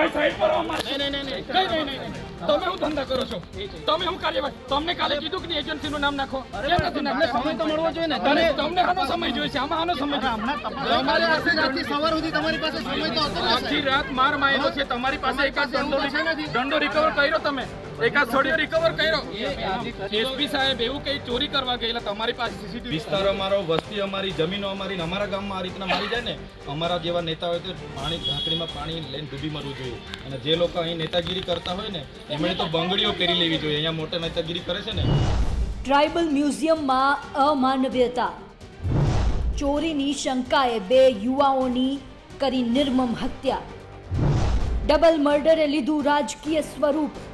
ભાઈ સાઈડ પર આવો મારશો. નહીં, નહીં, નહીં, નહીં, નહીં, નહીં. તમે હું ધંધા કરો છો? તમે હું કાર્યવાહી તમને કાલે કીધું કે એજન્સીનું નામ નાખો. કેમ નથી? સમય તો મળવો જોઈએ ને. તને તમને આનો સમય જોઈએ છે આમાં આનો સમય જોઈએ આખી રાતથી સવાર સુધી તમારી પાસે સમય તો હતો આખી રાત માર માર્યો છે તમારી પાસે એકાદ દંડો દંડો રિકવર કર્યો તમે. એકાદ થોડી રિકવર કર્યો. એસપી સાહેબ એવું કઈ ચોરી કરવા ગયેલા તમારી પાસે સીસીટીવી વિસ્તાર અમારો વસ્તી અમારી જમીનો અમારી અમારા ગામમાં આ રીતના મારી જાય ને અમારા જેવા નેતા હોય તો પાણી ઢાંકડીમાં પાણી લઈને ડૂબી મરવું જોઈએ. અને જે લોકો અહીં નેતાગીરી કરતા હોય ને એમણે તો બંગડીઓ પહેરી લેવી જોઈએ. અહીંયા મોટા નેતાગીરી કરે છે ને. ટ્રાઇબલ મ્યુઝિયમમાં અમાનવ્યતા. ચોરીની શંકાએ બે યુવાઓની કરી નિર્મમ હત્યા. ડબલ મર્ડરે લીધું રાજકીય સ્વરૂપ.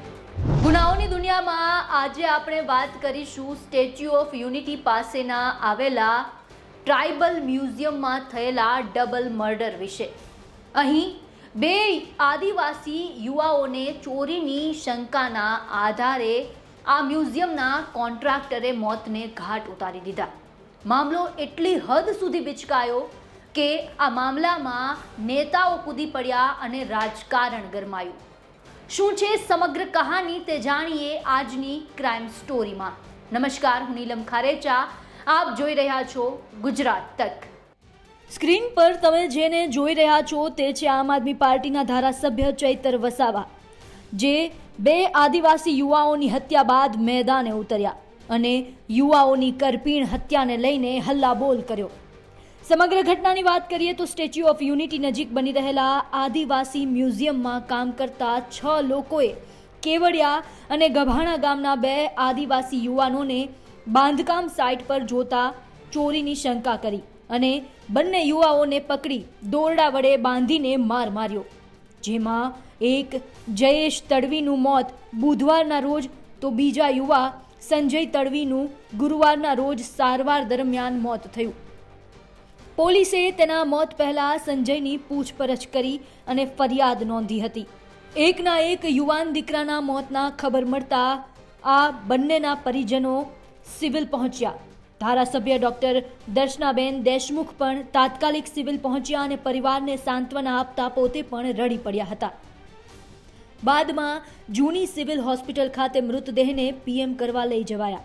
ગુનાઓની દુનિયામાં આજે આપણે વાત કરીશું સ્ટેચ્યુ ઓફ યુનિટી પાસેના આવેલા ટ્રાઇબલ મ્યુઝિયમમાં થયેલા ડબલ મર્ડર વિશે. અહીં બે આદિવાસી યુવાઓને ચોરીની શંકાના આધારે આ મ્યુઝિયમના કોન્ટ્રાક્ટરે મોતને ઘાટ ઉતારી દીધા. મામલો એટલી હદ સુધી બિચકાયો કે આ મામલામાં નેતાઓ કૂદી પડ્યા અને રાજકારણ ગરમાયું. શું છે સમગ્ર કહાની તે જાણીએ આજની ક્રાઇમ સ્ટોરીમાં નમસ્કાર, હું નીલમ ખારેચા. આપ જોઈ રહ્યા છો ગુજરાત તક. સ્ક્રીન પર તમે જેને જોઈ રહ્યા છો તે છે આમ આદમી પાર્ટીના ધારાસભ્ય ચૈતર વસાવા, જે બે આદિવાસી યુવાઓની હત્યા બાદ મેદાને ઉતર્યા અને યુવાઓની કરપીણ હત્યાને લઈને હલ્લાબોલ કર્યો. સમગ્ર ઘટનાની વાત કરીએ તો સ્ટેચ્યુ ઓફ યુનિટી નજીક બની રહેલા આદિવાસી મ્યુઝિયમમાં કામ કરતા છ લોકોએ કેવડિયા અને ગભાણા ગામના બે આદિવાસી યુવાનોને બાંધકામ સાઇટ પર જોતા ચોરીની શંકા કરી અને બંને યુવાઓને પકડી દોરડા વડે બાંધીને માર માર્યો, જેમાં એક જયેશ તડવીનું મોત બુધવારના રોજ તો બીજા યુવા સંજય તડવીનું ગુરુવારના રોજ સારવાર દરમિયાન મોત થયું. પોલીસે તેના મોત પહેલા સંજયની પૂછપરછ કરી અને ફરિયાદ નોંધી હતી. એકના એક યુવાન દીકરાના મોતના ખબર મળતા આ બંનેના પરિજનો સિવિલ પહોંચ્યા. ધારાસભ્ય ડોક્ટર દર્શનાબેન દેશમુખ પણ તાત્કાલિક સિવિલ પહોંચ્યા અને પરિવારને સાંત્વના આપતા પોતે પણ રડી પડ્યા હતા. બાદમાં જૂની સિવિલ હોસ્પિટલ ખાતે મૃતદેહને પીએમ કરવા લઈ જવાયા.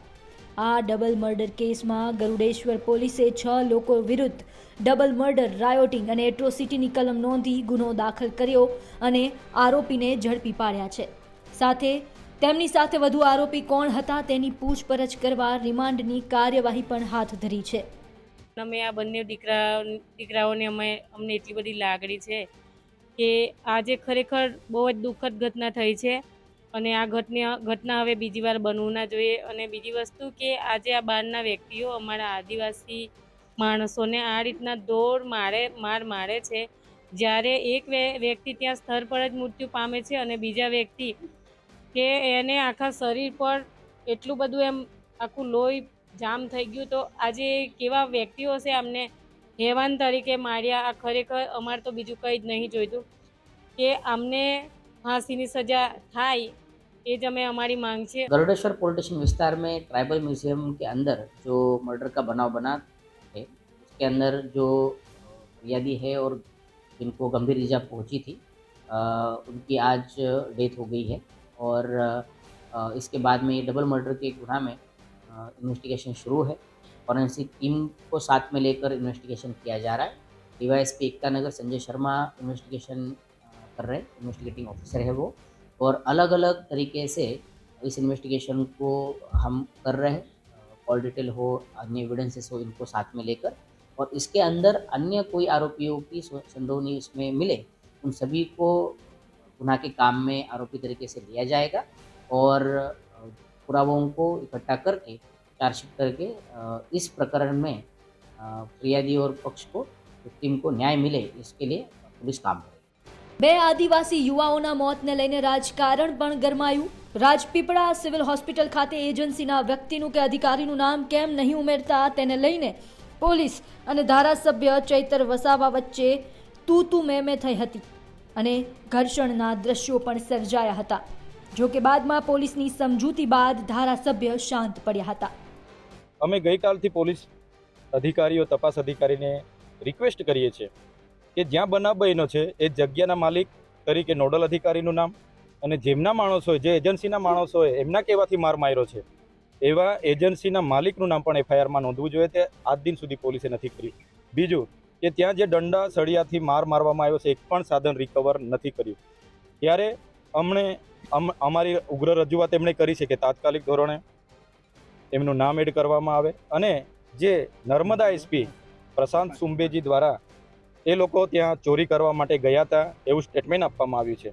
આ ડબલ મર્ડર કેસમાં ગરુડેશ્વર પોલીસે છ લોકો વિરુદ્ધ ડબલ મર્ડર, રાયોટિંગ અને એટ્રોસિટીની કલમ નોંધી ગુનો દાખલ કર્યો અને આરોપીને ઝડપી પાડ્યા છે. સાથે તેમની સાથે વધુ આરોપી કોણ હતા તેની પૂછપરછ કરવા રિમાન્ડની કાર્યવાહી પણ હાથ ધરી છે. અમે આ બંને દીકરા, દીકરાઓને અમે, અમને એટલી બધી લાગણી છે કે આજે ખરેખર બહુ જ દુઃખદ ઘટના થઈ છે. અને આ ઘટના ઘટના હવે બીજી વાર બનવું ના જોઈએ. અને બીજી વસ્તુ કે આજે આ બહારના વ્યક્તિઓ અમારા આદિવાસી માણસોને આ રીતના દોડ મારે માર મારે છે. જ્યારે એક વ્યક્તિ ત્યાં સ્થળ પર જ મૃત્યુ પામે છે અને બીજા વ્યક્તિ કે એને આખા શરીર પર એટલું બધું એમ આખું લોહી જામ થઈ ગયું તો આજે કેવા વ્યક્તિઓ છે અમને હેવાન તરીકે માર્યા? આ ખરેખર અમારે તો બીજું કંઈ જ નહીં જોઈતું. કે અમને ફાંસીની સજા થાય એ જ અમે અમારી માંગ છે गरुड़ेश्वर पुलिस स्टेशन विस्तार में ट्राइबल म्यूजियम के अंदर जो मर्डर का बनाव बना है उसके अंदर जो फरियादी है और जिनको गंभीर ईजा पहुंची थी अ, उनकी आज डेथ हो गई है और अ, इसके बाद में ये डबल मर्डर के गुना में इन्वेस्टिगेशन शुरू है फॉरेंसिक टीम को साथ में लेकर इन्वेस्टिगेशन किया जा रहा है डीवाईएसपी एकता नगर संजय शर्मा इन्वेस्टिगेशन कर रहे हैं इन्वेस्टिगेटिंग ऑफिसर है वो और अलग अलग तरीके से इस इन्वेस्टिगेशन को हम कर रहे हैं। कॉल डिटेल हो, अन्य एविडेंसेस हो, इनको साथ में लेकर। और इसके अंदर अन्य कोई आरोपियों की सो- संडोवनी इसमें मिले, उन सभी को गुनाह के काम में आरोपी तरीके से लिया जाएगा और पुरावों को इकट्ठा करके चार्जशीट करके इस प्रकरण में फरियादी और पक्ष को टीम को न्याय मिले इसके लिए पुलिस काम करेगी બે આદિવાસી યુવાઓના મોતને લઈને રાજકારણ પણ ગરમાયું. રાજપીપળા સિવિલ હોસ્પિટલ ખાતે એજન્સીના વ્યક્તિનું કે અધિકારીનું નામ કેમ નહીં ઉમેરતા તેને લઈને પોલીસ અને ધારાસભ્ય ચૈતર વસાવા વચ્ચે તું તું મેં થઈ હતી અને ઘર્ષણના દ્રશ્યો પણ સર્જાયા હતા. જો કે બાદમાં પોલીસની સમજૂતી બાદ ધારાસભ્ય શાંત પડ્યા હતા. અમે ગઈકાલથી પોલીસ અધિકારીઓ, તપાસ અધિકારીને રિક્વેસ્ટ કરીએ છીએ કે જ્યાં બનાવ બન્યો છે, એ જગ્યાના માલિક તરીકે નોડલ અધિકારીનું નામ અને જેમના માણસો હોય, જે એજન્સીના માણસો એમના કહેવાથી માર માર્યો છે. એવા એજન્સીના માલિકનું નામ પણ એફઆઈઆરમાં નોંધવું જોઈએ તે આજ દિન સુધી પોલીસે નથી કર્યું. બીજું કે ત્યાં જે દંડા સળિયાથી માર મારવામાં આવ્યો છે, એક પણ સાધન રિકવર નથી કર્યું. ત્યારે અમને, અમ- અમારી ઉગ્ર રજૂઆત એમણે કરી છે કે તાત્કાલિક ધોરણે એમનું નામ એડ કરવામાં આવે. અને જે નર્મદા એસપી પ્રશાંત સુંબેજી દ્વારા એ લોકો ત્યાં ચોરી કરવા માટે ગયા હતા એવું સ્ટેટમેન્ટ આપવામાં આવ્યું છે.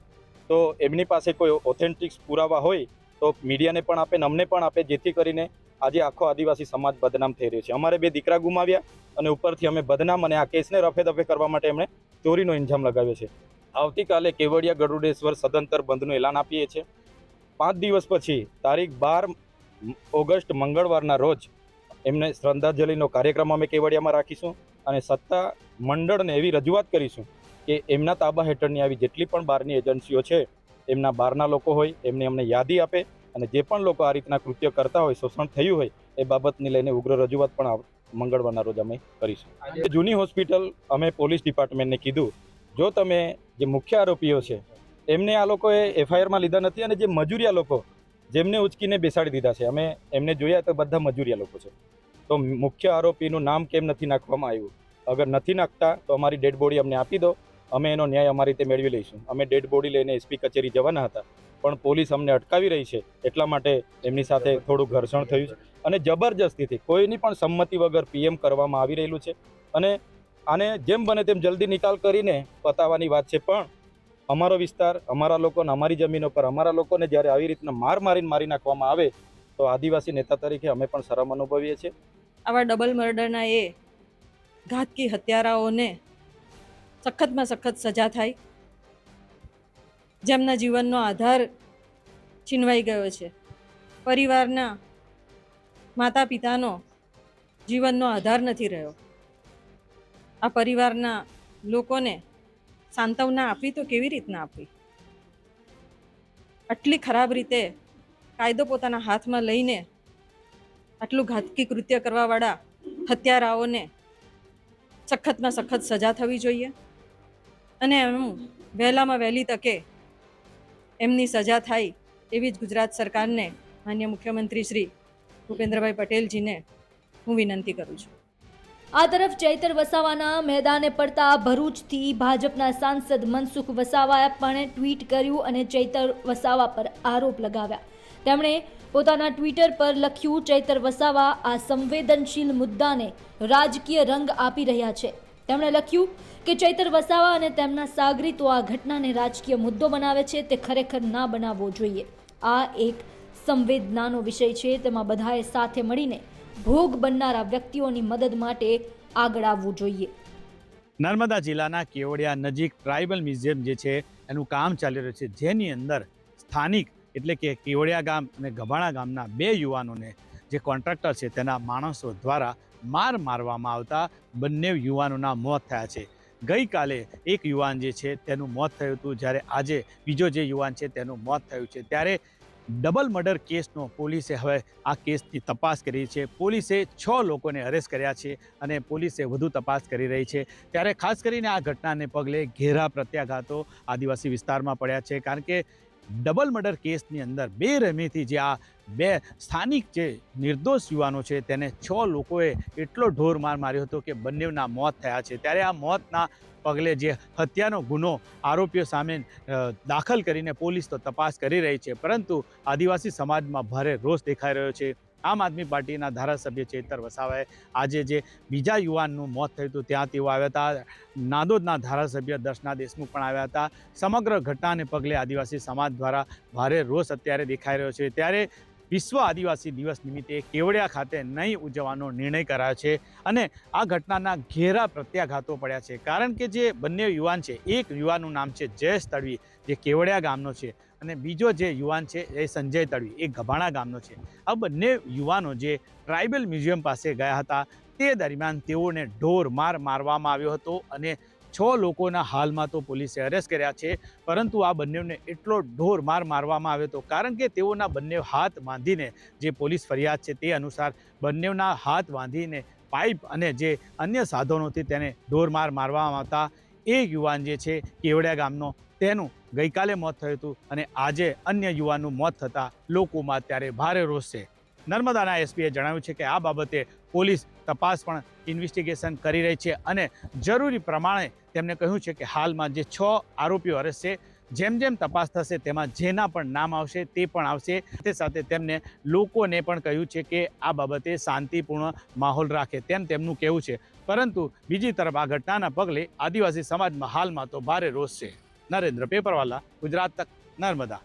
તો એમની પાસે કોઈ ઓથેન્ટિક્સ પુરાવા હોય તો મીડિયાને પણ આપે અમને પણ આપે, જેથી કરીને આજે આખો આદિવાસી સમાજ બદનામ થઈ રહ્યો છે. અમારે બે દીકરા ગુમાવ્યા અને ઉપરથી અમે બદનામ અને આ કેસને રફે દફે કરવા માટે એમણે ચોરીનો ઇન્જામ લગાવ્યો છે. આવતીકાલે કેવડિયા ગરુડેશ્વર સદંતર બંધનું એલાન આપીએ છીએ. પાંચ દિવસ પછી, તારીખ બાર ઓગસ્ટ મંગળવારના રોજ એમને શ્રદ્ધાંજલિનો કાર્યક્રમ અમે કેવડિયામાં રાખીશું અને સત્તા મંડળને એવી રજૂઆત કરીશું કે એમના તાબા હેઠળની આવી જેટલી પણ બહારની એજન્સીઓ છે, એમના બહારના લોકો હોય, એમને અમને યાદી આપે અને જે પણ લોકો આ રીતના કૃત્ય કરતા હોય, શોષણ થયું હોય, એ બાબતની લઈને ઉગ્ર રજૂઆત પણ મંગળવારના રોજ અમે કરીશું. જૂની હોસ્પિટલ અમે પોલીસ ડિપાર્ટમેન્ટને કીધું. જો તમે જે મુખ્ય આરોપીઓ છે, એમને આ લોકોએ એફઆઈઆરમાં લીધા નથી અને જે મજૂરિયા લોકો, જેમને ઉચકીને બેસાડી દીધા છે, અમે એમને જોયા તો બધા મજૂરિયા લોકો છે. તો મુખ્ય આરોપીનું નામ કેમ નથી નાખવામાં આવ્યું? અગર નથી નાખતા, તો અમારી ડેડ બોડી અમને આપી દો. અમે એનો ન્યાય અમારી રીતે મેળવી લઈશું. અમે ડેડ બોડી લઈને એસપી કચેરી જવાના હતા, પણ પોલીસ અમને અટકાવી રહી છે, એટલા માટે એમની સાથે થોડું ઘર્ષણ થયું છે. અને જબરજસ્તીથી કોઈની પણ સંમતિ વગર પીએમ કરવામાં આવી રહેલું છે. અને આને જેમ બને તેમ જલ્દી નિકાલ કરીને પતાવવાની વાત છે, પણ અમારો વિસ્તાર, અમારા લોકોને અમારી જમીનો પર અમારા લોકોને જ્યારે આવી રીતના માર મારીને મારી નાખવામાં આવે, તો આદિવાસી નેતા તરીકે અમે પણ શરમ અનુભવીએ છીએ. આવા ડબલ મર્ડરના એ ઘાતકી હત્યારાઓને સખતમાં સખત સજા થાય. જેમના જીવનનો આધાર છીનવાઈ ગયો છે. પરિવારના માતા પિતાનો જીવનનો આધાર નથી રહ્યો. આ પરિવારના લોકોને સાંત્વના આપવી તો કેવી રીતના આપવી? આટલી ખરાબ રીતે કાયદો પોતાના હાથમાં લઈને આટલું ઘાતકી કૃત્ય કરવાવાળા હત્યારાઓને સખતમાં સખત સજા થવી જોઈએ. અને એમ વહેલામાં વહેલી તકે એમની સજા થાય એવી જ ગુજરાત સરકારને માન્ય મુખ્યમંત્રી શ્રી ભૂપેન્દ્રભાઈ પટેલજીને હું વિનંતી કરું છું. આ તરફ ચૈતર વસાવાના મેદાને પડતા ભરૂચથી ભાજપના સાંસદ મનસુખ વસાવાએ પણ ટ્વીટ કર્યું અને ચૈતર વસાવા પર આરોપ લગાવ્યા. તેમણે પોતાના ટ્વિટર પર લખ્યું, ચૈતર વસાવા આ સંવેદનશીલ મુદ્દાને રાજકીય રંગ આપી રહ્યા છે. તેમણે લખ્યું કે ચૈતર વસાવા અને તેમના સાગરીતો આ ઘટનાને રાજકીય મુદ્દો બનાવે છે, તે ખરેખર ના બનાવવો જોઈએ. આ એક સંવેદનાનો વિષય છે, તેમાં બધાએ સાથે મળીને ભોગ બનનારા વ્યક્તિઓની મદદ માટે આગળ આવવું જોઈએ. નર્મદા જિલ્લાના કેવડિયા નજીક ટ્રાઇબલ મ્યુઝિયમ જે છે, એનું કામ ચાલી રહ્યું છે. જેની અંદર સ્થાનિક એટલે કે કેવડિયા ગામ અને ગભાણા ગામના બે યુવાનોને જે કોન્ટ્રાક્ટર છે, તેના માણસો દ્વારા માર મારવામાં આવતા બંને યુવાનોના મોત થયા છે. ગઈકાલે એક યુવાન જે છે, તેનું મોત થયું હતું. જ્યારે આજે બીજો જે યુવાન છે, તેનું મોત થયું છે. ત્યારે ડબલ મર્ડર કેસનો પોલીસે હવે આ કેસની તપાસ કરી છે. પોલીસે છ લોકોને અરેસ્ટ કર્યા છે અને પોલીસે વધુ તપાસ કરી રહી છે. ત્યારે ખાસ કરીને આ ઘટનાને પગલે ઘેરા પ્રત્યાઘાતો આદિવાસી વિસ્તારમાં પડ્યા છે. કારણ કે ડબલ મર્ડર કેસની અંદર બે રમીથી જે આ બે સ્થાનિક જે નિર્દોષ યુવાનો છે તેને છ લોકોએ એટલો ઢોર માર માર્યો હતો કે બંનેના મોત થયા છે. ત્યારે આ મોતના પગલે જે હત્યાનો ગુનો આરોપીઓ સામે દાખલ કરીને પોલીસ તો તપાસ કરી રહી છે. પરંતુ આદિવાસી સમાજમાં ભારે રોષ દેખાઈ રહ્યો છે. આમ આદમી પાર્ટીના ધારાસભ્ય ચેતર વસાવાએ આજે જે બીજા યુવાનનું મોત થયું હતું, ત્યાં તેઓ આવ્યા હતા. નાદોદના ધારાસભ્ય દર્શના દેશમુખ પણ આવ્યા હતા. સમગ્ર ઘટનાને પગલે આદિવાસી સમાજ દ્વારા ભારે રોષ અત્યારે દેખાઈ રહ્યો છે. ત્યારે વિશ્વ આદિવાસી દિવસ નિમિત્તે કેવડિયા ખાતે નહીં ઉજવવાનો નિર્ણય કરાયો છે અને આ ઘટનાના ઘેરા પ્રત્યાઘાતો પડ્યા છે. કારણ કે જે બંને યુવાન છે, એક યુવાનનું નામ છે જયેશ તડવી, જે કેવડિયા ગામનો છે. અને બીજો જે યુવાન છે એ સંજય તળવી એ ગભાણા ગામનો છે. આ બંને યુવાનો જે ટ્રાઇબલ મ્યુઝિયમ પાસે ગયા હતા, તે દરમિયાન તેઓને ઢોર માર મારવામાં આવ્યો હતો અને છ લોકોના હાલમાં તો પોલીસે અરેસ્ટ કર્યા છે, પરંતુ આ બંનેને એટલો ઢોર માર મારવામાં આવ્યો હતો કારણ કે તેઓના બંને હાથ બાંધીને જે પોલીસ ફરિયાદ છે તે અનુસાર બંનેના હાથ બાંધીને પાઇપ અને જે અન્ય સાધનોથી તેને ઢોર માર મારવામાં આવતા એ યુવાન જે છે, કેવડિયા ગામનો, તેનું ગઈકાલે મોત થયું હતું અને આજે અન્ય યુવાનનું મોત થતાં લોકોમાં અત્યારે ભારે રોષ છે. નર્મદાના એસપીએ જણાવ્યું છે કે આ બાબતે પોલીસ તપાસ પણ ઇન્વેસ્ટિગેશન કરી રહી છે અને જરૂરી પ્રમાણે તેમણે કહ્યું છે કે હાલમાં જે છ આરોપીઓ અરેસ્ટ છે જેમ જેમ તપાસ થશે, તેમાં જેના પણ નામ આવશે, તે પણ આવશે. તે સાથે તેમને લોકોને પણ કહ્યું છે કે આ બાબતે શાંતિપૂર્ણ માહોલ રાખે તેમ તેમનું કહેવું છે. પરંતુ બીજી તરફ આ ઘટનાના પગલે આદિવાસી સમાજમાં હાલમાં તો ભારે રોષ છે. નરેન્દ્ર પેપરવાલા, ગુજરાત તક, નર્મદા.